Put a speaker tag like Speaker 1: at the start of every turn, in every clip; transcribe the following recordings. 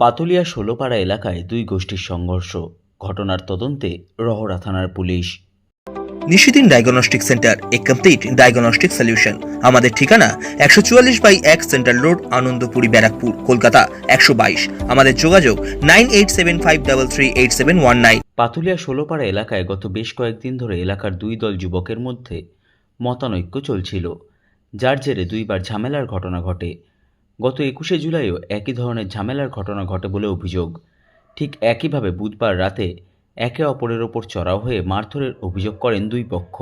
Speaker 1: পাতুলিয়া ষোলোপাড়া এলাকায় দুই গোষ্ঠীর সংঘর্ষ ঘটনার তদন্তে রহরা থানার police.
Speaker 2: Nishidin diagnostic centre a complete diagnostic solution. আমাদের ঠিকানা একশো চুয়াল্লিশ বাই এক সেন্ট্রাল রোড আনন্দপুরি ব্যারাকপুর কলকাতা একশো বাইশ। আমাদের যোগাযোগ nine eight seven five double three eight seven one nine.
Speaker 1: Patulia Sholopara এলাকায় গত বেশ কয়েকদিন ধরে এলাকার দুই দল যুবকের মধ্যে মতানৈক্য চলছিল যার জেরে দুইবার ঝামেলার ঘটনা ঘটে। গত একুশে জুলাইও একই ধরনের ঝামেলার ঘটনা ঘটে বলে অভিযোগ। ঠিক একইভাবে বুধবার রাতে একে অপরের ওপর চড়াও হয়ে মারধরের অভিযোগ করেন দুই পক্ষ।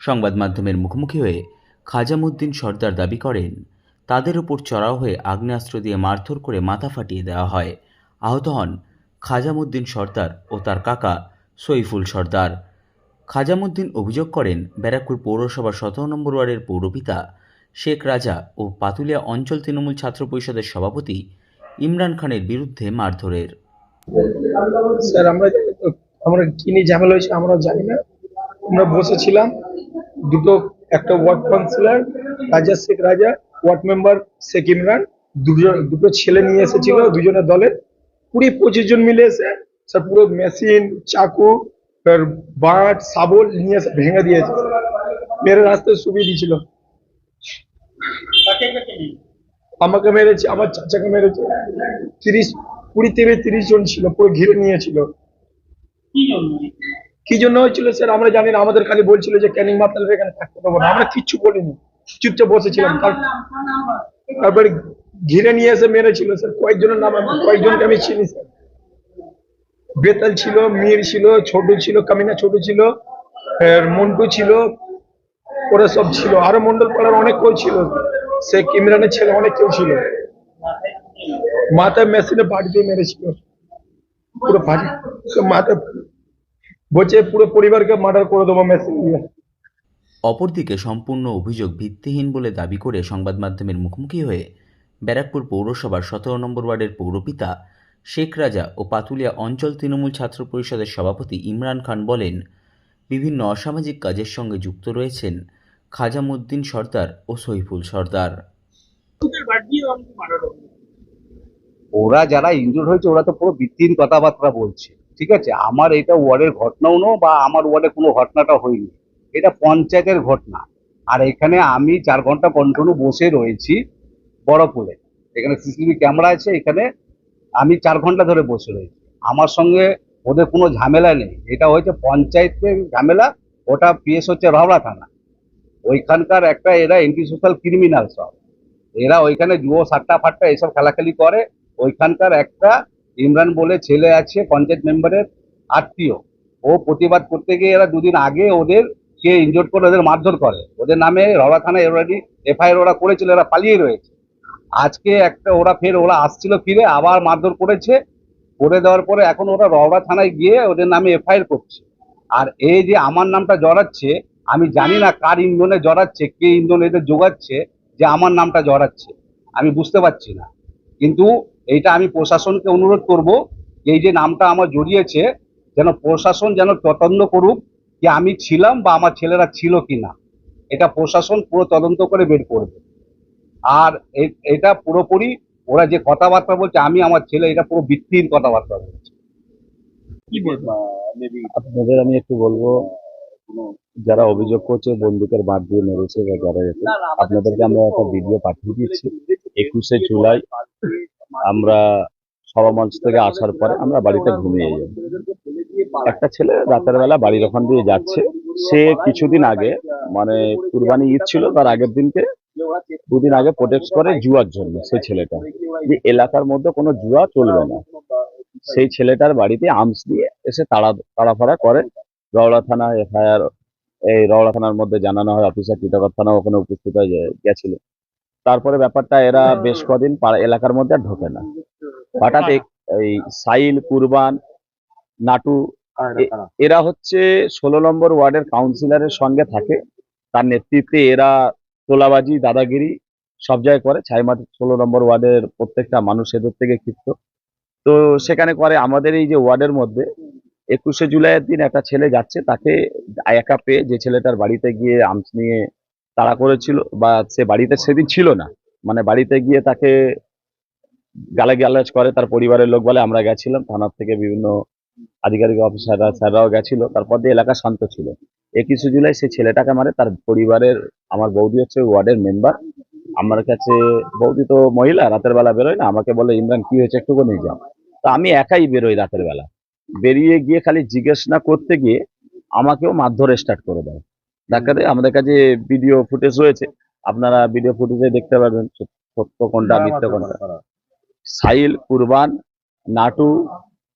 Speaker 1: সংবাদ মাধ্যমের মুখোমুখি হয়ে খাজামুদ্দিন সর্দার দাবি করেন, তাদের ওপর চড়াও হয়ে আগ্নেয়াস্ত্র দিয়ে মারধর করে মাথা ফাটিয়ে দেওয়া হয়। আহত হন খাজামুদ্দিন সর্দার ও তার কাকা সইফুল সর্দার। খাজামুদ্দিন অভিযোগ করেন, ব্যারাকপুর পৌরসভার সতেরো নম্বর ওয়ার্ডের পৌরপিতা শেখ রাজা ও পাতুলিয়া অঞ্চল তৃণমূল ছাত্র পরিষদের সভাপতি ইমরান খানের বিরুদ্ধে মারধরের।
Speaker 3: স্যার, আমরা আমরা কি নিয়ে ঝামেলা হয়েছে আমরা জানি না। আমরা বসেছিলাম, দুটো, একটা ওয়ার্ড কাউন্সিলর, রাজা শেখ রাজা, ওয়ার্ড মেম্বার শেখ ইমরান, দুজন, দুটো ছেলে নিয়ে এসেছিল দুজনের দলে। কুড়ি, পঁচিশ জন মিলে এসে, স্যার, পুরো মেশিন, চাকু বাট শাবল নিয়ে এসে ভেঙে দিয়েছে। মেরে রাস্তায় শুবিয়ে দিয়েছিল। আমাকে মেরেছে আমার চাচাকে মেরেছে। তিরিশ কুড়ি থেকে তিরিশ জন ছিল পুরো ঘিরে নিয়েছিল। কি জন্য? হয়েছিল স্যার? আমরা জানি না আমাদের খালি বলছিল যে ক্যানিং মাতালের এখানে থাকতে পারব না। আমরা কিচ্ছু বলিনি। চুপচাপ বসেছিলাম। তারপরে ঘিরে নিয়ে এসে মেরেছিল স্যার। কয়েকজনের নাম আমি কয়েকজনকে আমি চিনি স্যার। বেতাল ছিল মীর ছিল ছোট ছিল কামিনা ছোট ছিল মন্টু ছিল ওরা সব ছিল। আরও মন্ডল পাড়ার অনেক কেউ ছিল। শেখ ইমরানের ছেলে অনেক কেউ ছিল। মাথায় মেশিনে বাড়ি দিয়ে মেরেছিল। পুরো ফাটি মাথা বলছে, পুরো পরিবারকে মার্ডার করে দেবো মেশিন দিয়ে।
Speaker 1: অপরদিকে সম্পূর্ণ অভিযোগ ভিত্তিহীন বলে দাবি করে সংবাদ মাধ্যমের মুখোমুখি হয়ে ব্যারাকপুর পৌরসভার সতেরো নম্বর ওয়ার্ডের পৌরপিতা শেখ রাজা ও পাতুলিয়া অঞ্চল তৃণমূল ছাত্র পরিষদের সভাপতি ইমরান খান বলেন, বিভিন্ন অসামাজিক কাজের সঙ্গে যুক্ত রয়েছেন। খাজামুদ্দিন সর্দার ও সইফুল সর্দার।
Speaker 4: ওরা যারা ইনজুর হয়েছে, ওরা তো পুরো ভিত্তিহীন কথাবার্তা বলছে। ঠিক আছে? আমার এটা ওয়ার্ডের ঘটনাও নো বা আমার ওয়ার্ডে কোনো ঘটনাটা হয়নি। এটা পঞ্চায়েতের ঘটনা। আর এখানে আমি চার ঘণ্টা কন্টিনিউ বসে রয়েছি বড়পুরে এখানে সিসিটিভি ক্যামেরা আছে, এখানে আমি চার ঘণ্টা ধরে বসে রয়েছি। আমার সঙ্গে ওদের কোনো ঝামেলা নেই। এটা হয়েছে পঞ্চায়েতের ঝামেলা, ওটা পিএস হচ্ছে রহরা থানা। ওইখানকার একটা এরা সোশ্যাল ক্রিমিনাল সব। এরা ওইখানে জুয়ো সাট্টা ফাট্টা এসব খেলাখেলি করে। ওইখানকার একটা ইমরান বলে ছেলে আছে, পঞ্চায়েত মেম্বারের আত্মীয়। ও প্রতিবাদ করতে গিয়ে এরা দুদিন আগে ওদের কে ইনজোর্ড করে ওদের মারধর করে। ওদের নামে রওয়া থানায় অলরেডি এফআইআর ওরা করেছিল, এরা পালিয়ে রয়েছে। আজকে একটা ওরা ফের ওরা আসছিল ফিরে, আবার মারধর করেছে। করে দেওয়ার পরে এখন ওরা রওয়া থানায় গিয়ে ওদের নামে এফআইআর করছে। আর এই যে আমার নামটা জড়াচ্ছে আমি জানি না কার ইন্ধনে জড়াচ্ছে কে ইন্ধন এদের যোগাচ্ছে যে আমার নামটা জড়াচ্ছে আমি বুঝতে পারছি না। কিন্তু এইটা আমি প্রশাসনকে অনুরোধ করব এই যে নামটা আমার জড়িয়েছে যেন প্রশাসন যেন তদন্ত করুক যে আমি ছিলাম বা আমার ছেলেরা ছিল কিনা। এটা প্রশাসন পুরো তদন্ত করে বের করবে। আর এটা পুরোপুরি ওরা যে কথাবার্তা বলছে আমি আমার ছেলে এটা পুরো ভিত্তিহীন কথাবার্তা বলছে।
Speaker 5: কি আপনাদের আমি একটু বলব যারা অভিযোগ করছে বন্দুকের বাদ দিয়ে মেরেছে বা যারা আপনাদেরকে আমরা একটা ভিডিও পাঠিয়ে দিচ্ছি। একুশে জুলাই আমরা সভামঞ্চ থেকে আসার পরে আমরা বাড়িতে ঘুমিয়ে যাই। একটা ছেলে রাতের বেলা বাড়ির ওখান দিয়ে যাচ্ছে। সে কিছুদিন আগে মানে কুরবানি ঈদ ছিল তার আগের দিনকে দুদিন আগে প্রোটেক্ট করে জুয়ার জন্য সেই ছেলেটা। যে এলাকার মধ্যে কোনো জুয়া চলবে না। সেই ছেলেটার বাড়িতে আর্মস দিয়ে এসে তাড়া তাড়াফাড়া করে। রওলা থানা এফআইআর এই রওলা থানার মধ্যে জানানো হয় অফিসার টিটাগড় থানা ওখানে উপস্থিত হয়ে গেছিল তারপরে ব্যাপারটা এরা বেশ কদিন এলাকার মধ্যে আর ঢোকে না। হঠাৎ এই সাইল কুরবান নাটু এরা হচ্ছে ষোলো নম্বর ওয়ার্ডের কাউন্সিলরের সঙ্গে থাকে। তার নেতৃত্বে এরা তোলাবাজি দাদাগিরি সব জায়গায় করে। ছাইমাঠ ষোলো নম্বর ওয়ার্ডের প্রত্যেকটা মানুষ এদের থেকে ক্ষিপ্ত। তো সেখানে করে আমাদের এই যে ওয়ার্ডের মধ্যে একুশে জুলাইয়ের দিন একটা ছেলে যাচ্ছে, তাকে একা পেয়ে যে ছেলেটার বাড়িতে গিয়ে আমস নিয়ে তাড়া করেছিল বা সে বাড়িতে সেদিন ছিল না। মানে বাড়িতে গিয়ে তাকে গালাগালাজ করে, তার পরিবারের লোক বলে, আমরা গেছিলাম। থানার থেকে বিভিন্ন আধিকারিক অফিসাররা, স্যাররাও গেছিল। তারপর দিয়ে এলাকা শান্ত ছিল। একুশে জুলাই সে ছেলেটাকে মারে, তার পরিবারের, আমার বৌদি হচ্ছে ওয়ার্ডের মেম্বার। আমার কাছে, বৌদি তো মহিলা, রাতের বেলা বেরোয় না, আমাকে বলে, ইমরান, কি হয়েছে? একটু নিয়ে যাও। তা আমি একাই বেরোই রাতের বেলা। বেরিয়ে গিয়ে খালি জিজ্ঞেস না করতে গিয়ে আমাকেও মারধর স্টার্ট করে দেয়। ডাক্তারে আমাদের কাছে ভিডিও ফুটেজ রয়েছে আপনারা ভিডিও ফুটেজে দেখতে পারবেন সত- সত্য কোনটা মিথ্যা কোনটা। সাইল কুরবান নাটু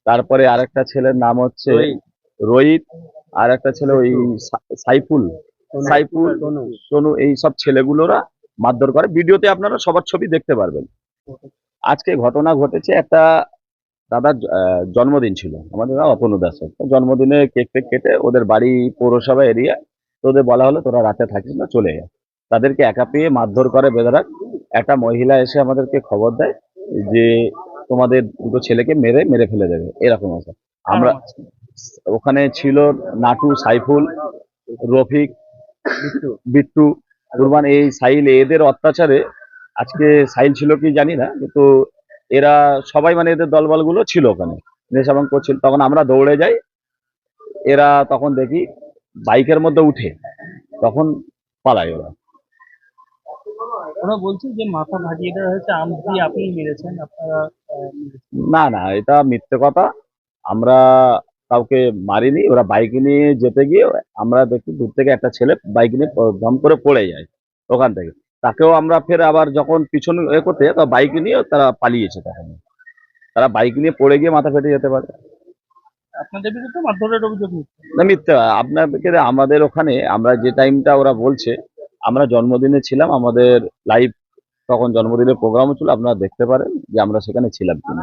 Speaker 5: তারপরে আরেকটা ছেলের নাম হচ্ছে রোহিত। আর একটা ছেলে ওই সাইফুল। সাইফুল সোনু। এই সব ছেলেগুলোরা মারধর করে। ভিডিওতে আপনারা সবার ছবি দেখতে পারবেন। আজকে ঘটনা ঘটেছে একটা দাদার জন্মদিন ছিল। আমাদের অতনু দাসের জন্মদিনে কেক ফেক কেটে ওদের বাড়ি পৌরসভা এরিয়া তো ওদের বলা হলো তোরা রাতে থাকিস না চলে যা তাদেরকে একা পেয়ে মারধর করে বেদরাক। একটা মহিলা এসে আমাদেরকে খবর দেয় যে তোমাদের দুটো ছেলেকে মেরে মেরে ফেলে দেবে। এরকম আছে আমরা ওখানে ছিল নাটু সাইফুল রফিক বিট্টু। কুরবান। এই সাইল এদের অত্যাচারে আজকে সাইল ছিল কি জানি না কিন্তু এরা সবাই মানে এদের দলবলগুলো ছিল ওখানে। নেশাবাং করছিল তখন আমরা দৌড়ে যাই। এরা তখন দেখি বাইকের মধ্যে উঠে। তখন পালায় ওরা।
Speaker 6: ওরা বলছে যে মাথা ভাগিয়ে দেওয়া হয়েছে আম আপনি মেরেছেন আপনারা
Speaker 5: না না এটা মিথ্যে কথা। আমরা কাউকে মারিনি ওরা বাইক নিয়ে যেতে গিয়ে আমরা দেখি দূর থেকে একটা ছেলে বাইক নিয়ে দম করে পড়ে যায় ওখান থেকে। তাকেও আমরা ফের আবার যখন পিছনে এ করতে বাইক নিয়ে তারা পালিয়েছে তখন তারা বাইক নিয়ে পড়ে গিয়ে মাথা ফেটে যেতে পারে।
Speaker 6: আপনাদের বিরুদ্ধে মারধরের অভিযোগ
Speaker 5: না মিথ্যে আপনাদের আমাদের ওখানে আমরা যে টাইমটা ওরা বলছে আমরা জন্মদিনে ছিলাম আমাদের লাইভ তখন জন্মদিনের প্রোগ্রামও ছিল আপনারা দেখতে পারেন যে আমরা সেখানে ছিলাম কিনা।